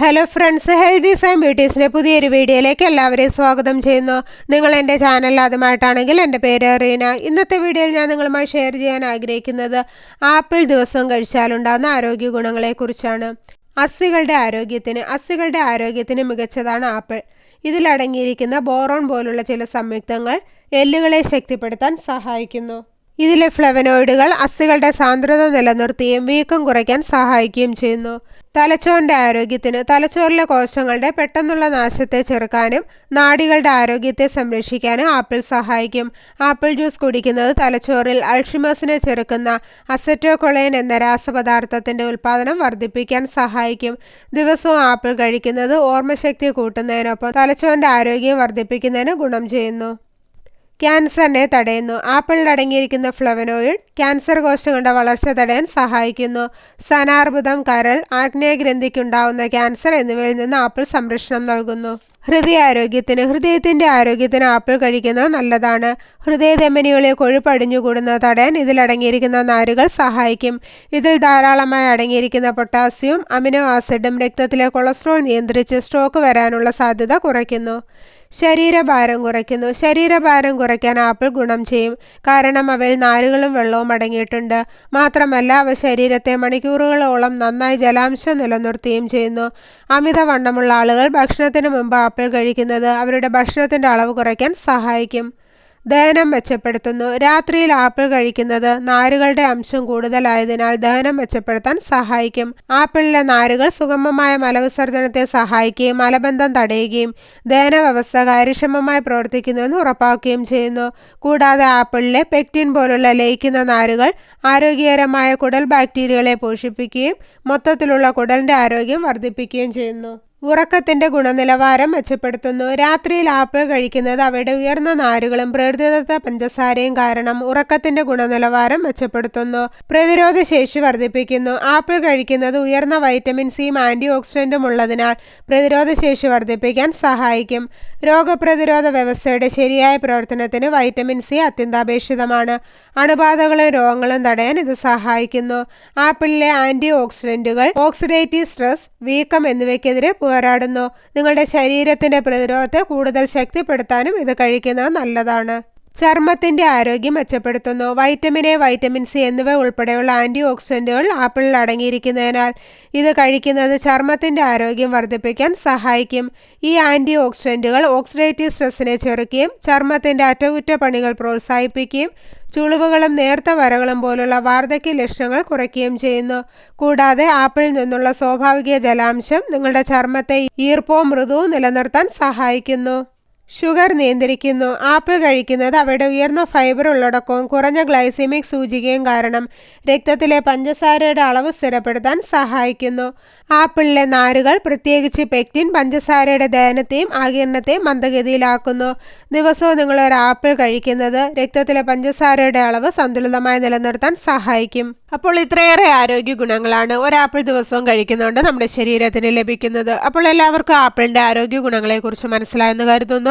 Hello friends healthy സൈം ബ്യൂട്ടീസിന്റെ പുതിയൊരു വീഡിയോയിലേക്ക് എല്ലാവരെയും സ്വാഗതം ചെയ്യുന്നു. നിങ്ങൾ എന്റെ ചാനൽ ആദ്യമായിട്ടാണെങ്കിൽ എന്റെ പേര് റീന. ഇന്നത്തെ വീഡിയോയിൽ ഞാൻ നിങ്ങളുമായി ഷെയർ ചെയ്യാൻ ആഗ്രഹിക്കുന്നത് ആപ്പിൾ ദിവസം കഴിച്ചാലുണ്ടാകുന്ന ആരോഗ്യ ഗുണങ്ങളെക്കുറിച്ചാണ്. അസ്ഥികളുടെ ആരോഗ്യത്തിന് അസ്ഥികളുടെ ആരോഗ്യത്തിന് മികച്ചതാണ് ആപ്പിൾ. ഇതിലടങ്ങിയിരിക്കുന്ന ബോറോൺ പോലുള്ള ചില സംയുക്തങ്ങൾ എല്ലുകളെ ശക്തിപ്പെടുത്താൻ സഹായിക്കുന്നു. ഇതിലെ ഫ്ലവനോയിഡുകൾ അസ്ഥികളുടെ സാന്ദ്രത നിലനിർത്തുകയും വീക്കം കുറയ്ക്കാൻ സഹായിക്കുകയും ചെയ്യുന്നു. തലച്ചോറിന്റെ ആരോഗ്യത്തിന് തലച്ചോറിലെ കോശങ്ങളുടെ പെട്ടെന്നുള്ള നാശത്തെ ചെറുക്കാനും നാടികളുടെ ആരോഗ്യത്തെ സംരക്ഷിക്കാനും ആപ്പിൾ സഹായിക്കും. ആപ്പിൾ ജ്യൂസ് കുടിക്കുന്നത് തലച്ചോറിൽ അൾഷിമസിനെ ചെറുക്കുന്ന അസറ്റോകൊളൈൻ എന്ന രാസപദാർത്ഥത്തിന്റെ ഉൽപ്പാദനം വർദ്ധിപ്പിക്കാൻ സഹായിക്കും. ദിവസവും ആപ്പിൾ കഴിക്കുന്നത് ഓർമ്മശക്തി കൂട്ടുന്നതിനൊപ്പം തലച്ചോറിന്റെ ആരോഗ്യം വർദ്ധിപ്പിക്കുന്നതിന് ഗുണം ചെയ്യുന്നു. ക്യാൻസറിനെ തടയുന്നു. ആപ്പിളിൽ അടങ്ങിയിരിക്കുന്ന ഫ്ലവനോയിഡ് ക്യാൻസർ കോശങ്ങളുടെ വളർച്ച തടയാൻ സഹായിക്കുന്നു. സനാർബുദം കരൾ ആഗ്നേയഗ്രന്ഥിക്കുണ്ടാവുന്ന ക്യാൻസർ എന്നിവയിൽ നിന്ന് ആപ്പിൾ സംരക്ഷണം നൽകുന്നു. ഹൃദയാരോഗ്യത്തിന് ഹൃദയത്തിന്റെ ആരോഗ്യത്തിന് ആപ്പിൾ കഴിക്കുന്നത് നല്ലതാണ്. ഹൃദയധമനികളെ കൊഴുപ്പടിഞ്ഞുകൂടുന്നത് തടയാൻ ഇതിലടങ്ങിയിരിക്കുന്ന നാരുകൾ സഹായിക്കും. ഇതിൽ ധാരാളമായി അടങ്ങിയിരിക്കുന്ന പൊട്ടാസ്യവും അമിനോ ആസിഡും രക്തത്തിലെ കൊളസ്ട്രോൾ നിയന്ത്രിച്ച് സ്ട്രോക്ക് വരാനുള്ള സാധ്യത കുറയ്ക്കുന്നു. ശരീരഭാരം കുറയ്ക്കുന്നു. ശരീരഭാരം കുറയ്ക്കാൻ ആപ്പിൾ ഗുണം ചെയ്യും. കാരണം അവയിൽ നാരുകളും വെള്ളവും അടങ്ങിയിട്ടുണ്ട്. മാത്രമല്ല അവ ശരീരത്തെ മണിക്കൂറുകളോളം നന്നായി ജലാംശം നിലനിർത്തുകയും ചെയ്യുന്നു. അമിതവണ്ണമുള്ള ആളുകൾ ഭക്ഷണത്തിന് മുമ്പ് ആപ്പിൾ കഴിക്കുന്നത് അവരുടെ ഭക്ഷണത്തിന്റെ അളവ് കുറയ്ക്കാൻ സഹായിക്കും. ദഹനം മെച്ചപ്പെടുത്തുന്നു. രാത്രിയിൽ ആപ്പിൾ കഴിക്കുന്നത് നാരുകളുടെ അംശം കൂടുതലായതിനാൽ ദഹനം മെച്ചപ്പെടുത്താൻ സഹായിക്കും. ആപ്പിളിലെ നാരുകൾ സുഗമമായ മലവിസർജനത്തെ സഹായിക്കുകയും മലബന്ധം തടയുകയും ദഹന വ്യവസ്ഥ കാര്യക്ഷമമായി പ്രവർത്തിക്കുന്നുവെന്ന് ഉറപ്പാക്കുകയും ചെയ്യുന്നു. കൂടാതെ ആപ്പിളിലെ പെക്റ്റിൻ പോലുള്ള ലയിക്കുന്ന നാരുകൾ ആരോഗ്യകരമായ കുടൽ ബാക്ടീരിയകളെ പോഷിപ്പിക്കുകയും മൊത്തത്തിലുള്ള കുടലിന്റെ ആരോഗ്യം വർദ്ധിപ്പിക്കുകയും ചെയ്യുന്നു. ഉറക്കത്തിന്റെ ഗുണനിലവാരം മെച്ചപ്പെടുത്തുന്നു. രാത്രിയിൽ ആപ്പിൾ കഴിക്കുന്നത് അവയുടെ ഉയർന്ന നാരുകളും പ്രകൃതിദത്ത പഞ്ചസാരയും കാരണം ഉറക്കത്തിന്റെ ഗുണനിലവാരം മെച്ചപ്പെടുത്തുന്നു. പ്രതിരോധ ശേഷി വർദ്ധിപ്പിക്കുന്നു. ആപ്പിൾ കഴിക്കുന്നത് ഉയർന്ന വൈറ്റമിൻ സിയും ആന്റി ഓക്സിഡന്റും ഉള്ളതിനാൽ പ്രതിരോധ ശേഷി വർദ്ധിപ്പിക്കാൻ സഹായിക്കും. രോഗപ്രതിരോധ വ്യവസ്ഥയുടെ ശരിയായ പ്രവർത്തനത്തിന് വൈറ്റമിൻ സി അത്യന്താപേക്ഷിതമാണ്. അണുബാധകളും രോഗങ്ങളും തടയാൻ ഇത് സഹായിക്കുന്നു. ആപ്പിളിലെ ആന്റി ഓക്സിഡന്റുകൾ ഓക്സിഡേറ്റീവ് സ്ട്രെസ് വീക്കം എന്നിവയ്ക്കെതിരെ പോരാടുന്നു. നിങ്ങളുടെ ശരീരത്തിന്റെ പ്രതിരോധത്തെ കൂടുതൽ ശക്തിപ്പെടുത്താനും ഇത് കഴിക്കുന്നത് നല്ലതാണ്. ചർമ്മത്തിന്റെ ആരോഗ്യം മെച്ചപ്പെടുത്തുന്നു. വൈറ്റമിൻ എ വൈറ്റമിൻ സി എന്നിവ ഉൾപ്പെടെയുള്ള ആന്റി ഓക്സിഡന്റുകൾ ആപ്പിളിൽ അടങ്ങിയിരിക്കുന്നതിനാൽ ഇത് കഴിക്കുന്നത് ചർമ്മത്തിന്റെ ആരോഗ്യം വർദ്ധിപ്പിക്കാൻ സഹായിക്കും. ഈ ആന്റി ഓക്സിഡന്റുകൾ ഓക്സിഡേറ്റീവ് സ്ട്രെസ്സിനെ ചെറുക്കുകയും ചർമ്മത്തിന്റെ അറ്റകുറ്റപ്പണികൾ പ്രോത്സാഹിപ്പിക്കുകയും ചുളിവുകളും നേർത്ത വരകളും പോലുള്ള വാർദ്ധക്യ ലക്ഷണങ്ങൾ കുറയ്ക്കുകയും ചെയ്യുന്നു. കൂടാതെ ആപ്പിളിൽ നിന്നുള്ള സ്വാഭാവിക ജലാംശം നിങ്ങളുടെ ചർമ്മത്തെ ഈർപ്പവും മൃദുവും നിലനിർത്താൻ സഹായിക്കുന്നു. ഷുഗർ നിയന്ത്രിക്കുന്നു. ആപ്പിൾ കഴിക്കുന്നത് അവയുടെ ഉയർന്ന ഫൈബർ ഉള്ളടക്കവും കുറഞ്ഞ ഗ്ലൈസിമിക് സൂചികയും കാരണം രക്തത്തിലെ പഞ്ചസാരയുടെ അളവ് സ്ഥിരപ്പെടുത്താൻ സഹായിക്കുന്നു. ആപ്പിളിലെ നാരുകൾ പ്രത്യേകിച്ച് പെക്റ്റിൻ പഞ്ചസാരയുടെ ദഹനത്തെയും ആകിരണത്തെയും മന്ദഗതിയിലാക്കുന്നു. ദിവസവും നിങ്ങൾ ഒരു ആപ്പിൾ കഴിക്കുന്നത് രക്തത്തിലെ പഞ്ചസാരയുടെ അളവ് സന്തുലിതമായി നിലനിർത്താൻ സഹായിക്കും. അപ്പോൾ ഇത്രയേറെ ആരോഗ്യ ഗുണങ്ങളാണ് ഒരു ആപ്പിൾ ദിവസവും കഴിക്കുന്നതുകൊണ്ട് നമ്മുടെ ശരീരത്തിന് ലഭിക്കുന്നത്. അപ്പോൾ എല്ലാവർക്കും ആപ്പിളിന്റെ ആരോഗ്യ ഗുണങ്ങളെക്കുറിച്ച് മനസ്സിലായെന്ന് കരുതുന്നു.